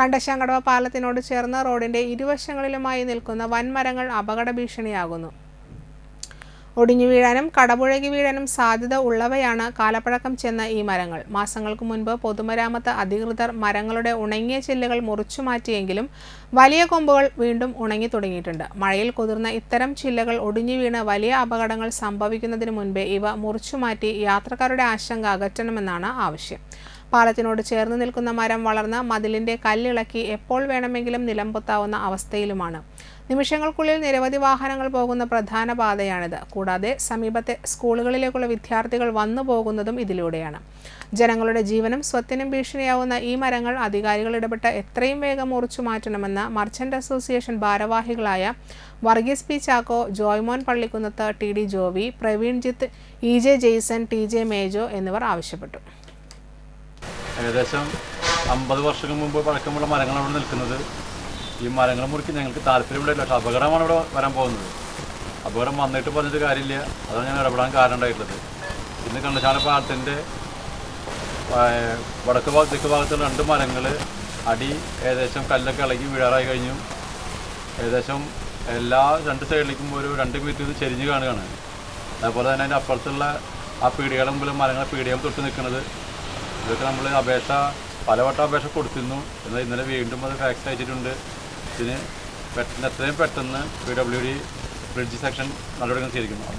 കണ്ടശാങ്കടവ പാലത്തിനോട് ചേർന്ന റോഡിന്റെ ഇരുവശങ്ങളിലുമായി നിൽക്കുന്ന വൻമരങ്ങൾ അപകട ഭീഷണിയാകുന്നു ഒടിഞ്ഞു വീഴാനും കടപുഴകി വീഴാനും സാധ്യത ഉള്ളവയാണ് കാലപ്പഴക്കം ചെന്ന ഈ മരങ്ങൾ. മാസങ്ങൾക്ക് മുൻപ് പൊതുമരാമത്ത് അധികൃതർ മരങ്ങളുടെ ഉണങ്ങിയ ചില്ലുകൾ മുറിച്ചു മാറ്റിയെങ്കിലും വലിയ കൊമ്പുകൾ വീണ്ടും ഉണങ്ങി തുടങ്ങിയിട്ടുണ്ട്. മഴയിൽ കുതിർന്ന ഇത്തരം ചില്ലകൾ ഒടിഞ്ഞു വീണ് വലിയ അപകടങ്ങൾ സംഭവിക്കുന്നതിന് മുൻപേ ഇവ മുറിച്ചു മാറ്റി യാത്രക്കാരുടെ ആശങ്ക അകറ്റണമെന്നാണ് ആവശ്യം. പാലത്തിനോട് ചേർന്ന് നിൽക്കുന്ന മരം വളർന്ന് മതിലിന്റെ കല്ലിളക്കി എപ്പോൾ വേണമെങ്കിലും നിലംപൊത്താവുന്ന അവസ്ഥയിലുമാണ്. നിമിഷങ്ങൾക്കുള്ളിൽ നിരവധി വാഹനങ്ങൾ പോകുന്ന പ്രധാന പാതയാണിത്. കൂടാതെ സമീപത്തെ സ്കൂളുകളിലേക്കുള്ള വിദ്യാർത്ഥികൾ വന്നു പോകുന്നതും ഇതിലൂടെയാണ്. ജനങ്ങളുടെ ജീവനും സ്വത്തിനും ഭീഷണിയാവുന്ന ഈ മരങ്ങൾ അധികാരികൾ ഇടപെട്ട് എത്രയും വേഗം മുറിച്ചു മാറ്റണമെന്ന് മർച്ചന്റ് അസോസിയേഷൻ ഭാരവാഹികളായ Varghese P Chacko Joymon Pallikkunnath T D Jovi Praveenjith E J Jaison T J Mejo എന്നിവർ ആവശ്യപ്പെട്ടു. ഏകദേശം അമ്പത് വർഷം മുമ്പ് പഴക്കമുള്ള മരങ്ങൾ അവിടെ നിൽക്കുന്നത്. ഈ മരങ്ങൾ മുറിക്ക് ഞങ്ങൾക്ക് താല്പര്യമുണ്ടായില്ല പക്ഷെ അപകടമാണ് ഇവിടെ വരാൻ പോകുന്നത്. അപകടം വന്നിട്ട് പറഞ്ഞിട്ട് കാര്യമില്ല. അതാണ് ഞാൻ ഇടപെടാൻ കാരണം ഉണ്ടായിട്ടുള്ളത് ഇന്ന് കണ്ടശാല വടക്ക് ഭാഗത്ത് തെക്ക് ഭാഗത്തുള്ള രണ്ട് മരങ്ങൾ അടി ഏകദേശം കല്ലൊക്കെ ഇളകി വീഴാറായി കഴിഞ്ഞു. ഏകദേശം എല്ലാ രണ്ട് സൈഡിലേക്കും ഒരു രണ്ട് മീറ്റർ ഇത് ചെരിഞ്ഞ് കാണുകയാണ്. അതുപോലെ തന്നെ അതിന്റെ അപ്പുറത്തുള്ള ആ പീടികയുടെ മുമ്പിൽ മരങ്ങൾ പീടികം തൊട്ട് നിൽക്കുന്നത്. ഇതൊക്കെ നമ്മൾ അപേക്ഷ പലവട്ടം അപേക്ഷ കൊടുത്തിരുന്നു. എന്നാൽ ഇന്നലെ വീണ്ടും അത് ഫാക്സ് അയച്ചിട്ടുണ്ട്. ഇതിന് പെട്ടെന്ന് എത്രയും പെട്ടെന്ന് P W D bridge section നടപടികൾ സ്വീകരിക്കുന്നു.